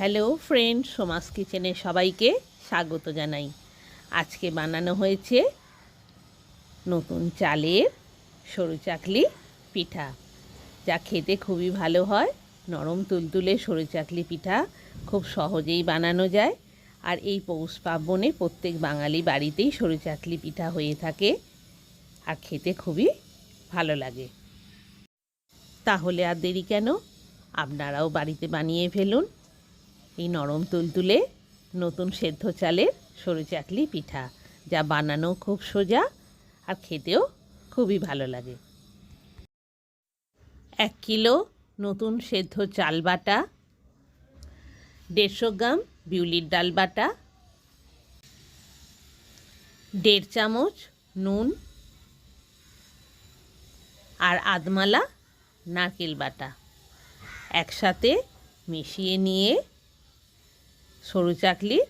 Hello friend Soma's কিচেনে সবাইকে স্বাগত জানাই। আজকে বানানো হয়েছে নতুন চালের সরু চাকলি পিঠা। যা খেতে খুবই ভালো হয়। নরম তুলতুলে সরু চাকলি পিঠা খুব সহজেই বানানো যায়। আর এই পৌষ পার্বণে প্রত্যেক বাঙালি বাড়িতেই সরু চাকলি পিঠা হয়ে থাকে আর খেতে খুবই ভালো লাগে। তাহলে আর দেরি কেন? আপনারাও বাড়িতে বানিয়ে ফেলুন। এই নরম তুলতুলে নতুন সেদ্ধ চালের সরু চাকলি পিঠা, যা বানানো খুব সোজা আর খেতেও খুবই ভালো লাগে। এক কিলো নতুন সেদ্ধ চাল বাটা, দেড়শো গ্রাম বিউলির ডাল বাটা, দেড় চামচ নুন আর আদমালা নারকেল বাটা। একসাথে মিশিয়ে নিয়ে সরু চাকলির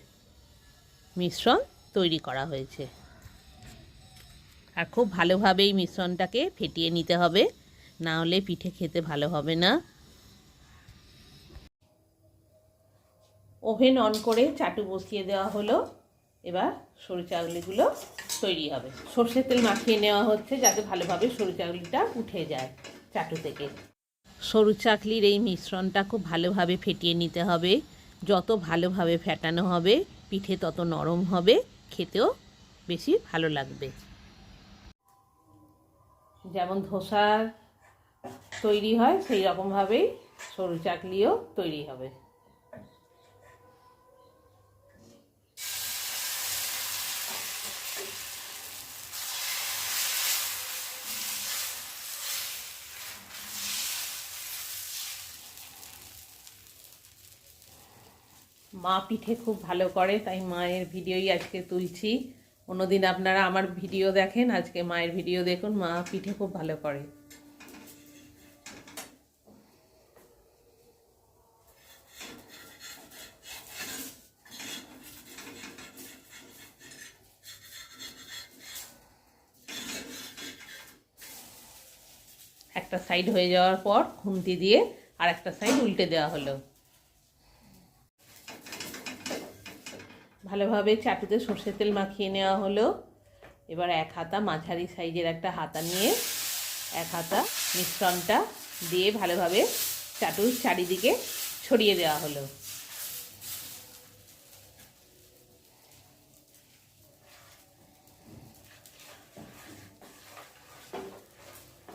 মিশ্রণ তৈরি করা হয়েছে। আর খুব ভালোভাবে এই মিশ্রণটাকে ফেটিয়ে নিতে হবে, না হলে পিঠে খেতে ভালো হবে না। ওভেন অন করে চাটু বসিয়ে দেওয়া হলো। এবার সরু চাকলিগুলো তৈরি হবে। সর্ষের তেল মাখিয়ে নেওয়া হচ্ছে যাতে ভালোভাবে সরু চাকলিটা উঠে যায় চাটু থেকে। সরু চাকলির এই মিশ্রণটা খুব ভালোভাবে ফেটিয়ে নিতে হবে। যত ভালোভাবে ফেটানো হবে, পিঠে তত নরম হবে, খেতেও বেশি ভালো লাগবে। যেমন ধোসার তৈরি হয়, সেই রকমভাবেই সরু চাকলিও তৈরি হবে। মা পিঠে খুব ভালো করে, তাই মায়ের ভিডিওই আজকে তুলছি। অন্যদিন আপনারা আমার ভিডিও দেখেন, আজকে মায়ের ভিডিও দেখুন, মা পিঠে খুব ভালো করে। একটা সাইড হয়ে যাওয়ার পর খুন্তি দিয়ে আর একটা সাইড উল্টে দেওয়া হলো। ভালোভাবে চাটুতে সর্ষের তেল মাখিয়ে নেওয়া হলো। এবার এক হাতা মাঝারি সাইজের একটা হাতা নিয়ে এক হাতা মিশ্রণটা দিয়ে ভালোভাবে চাটুর চারিদিকে ছড়িয়ে দেওয়া হলো।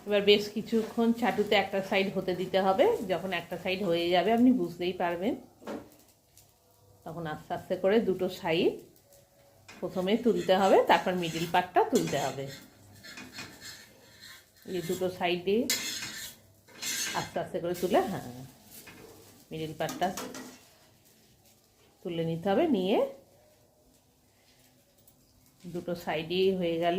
এবার বেশ কিছুক্ষণ চাটুতে একটা সাইড হতে দিতে হবে। যখন একটা সাইড হয়ে যাবে, আপনি বুঝতেই পারবেন। তখন আস্তে আস্তে করে দুটো সাইড প্রথমে তুলতে হবে, তারপর মিডিল পার্টটা তুলতে হবে। এই দুটো সাইডে আস্তে আস্তে করে তুলে হ্যাঁ মিডিল পার্টটা তুলে নিতে হবে, নিয়ে দুটো সাইডেই হয়ে গেল।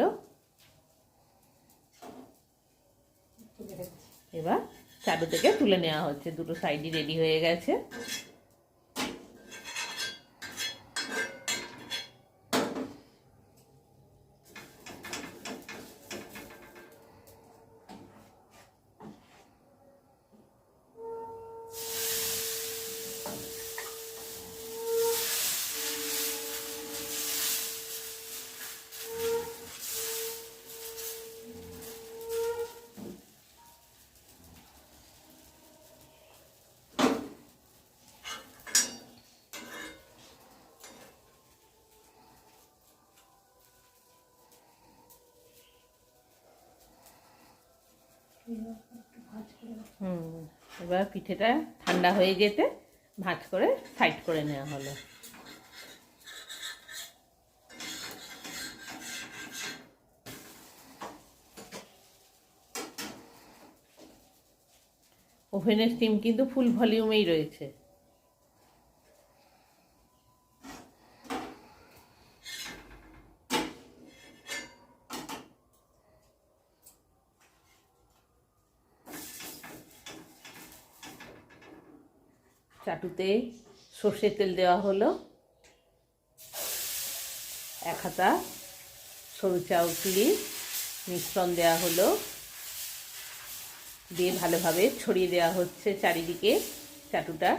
এবার চারু থেকে তুলে নেওয়া হচ্ছে, দুটো সাইডই রেডি হয়ে গেছে। এবার পিঠেটা ঠান্ডা হয়ে যেতে ভাঁজ করে সাইড করে নেওয়া হলো। ওভেনের স্টিম কিন্তু ফুল ভলিউমেই রয়েছে। চাটুতে সর্ষের তেল দেওয়া হলো। এক হাতা সরু চাউটলি মিশ্রণ দেওয়া হলো। দিয়ে ভালোভাবে ছড়িয়ে দেওয়া হচ্ছে চারিদিকে চাটুটা।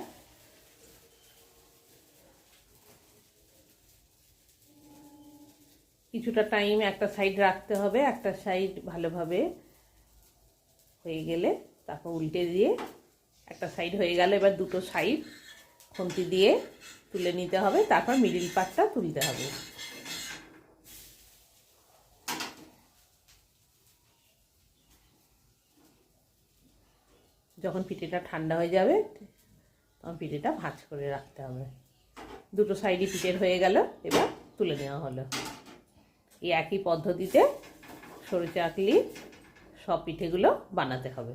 কিছুটা টাইম একটা সাইড রাখতে হবে, একটা সাইড ভালোভাবে হয়ে গেলে তারপর উল্টে দিয়ে একটা সাইড হয়ে গেলে, এবার দুটো সাইড খুন্তি দিয়ে তুলে নিতে হবে, তারপর মিডিল পার্টটা তুলতে হবে। যখন পিঠেটা ঠান্ডা হয়ে যাবে, তখন পিঠেটা ভাঁজ করে রাখতে হবে। দুটো সাইডই পিঠের হয়ে গেল, এবার তুলে নেওয়া হলো। এই একই পদ্ধতিতে সরু চাকলি সব পিঠেগুলো বানাতে হবে।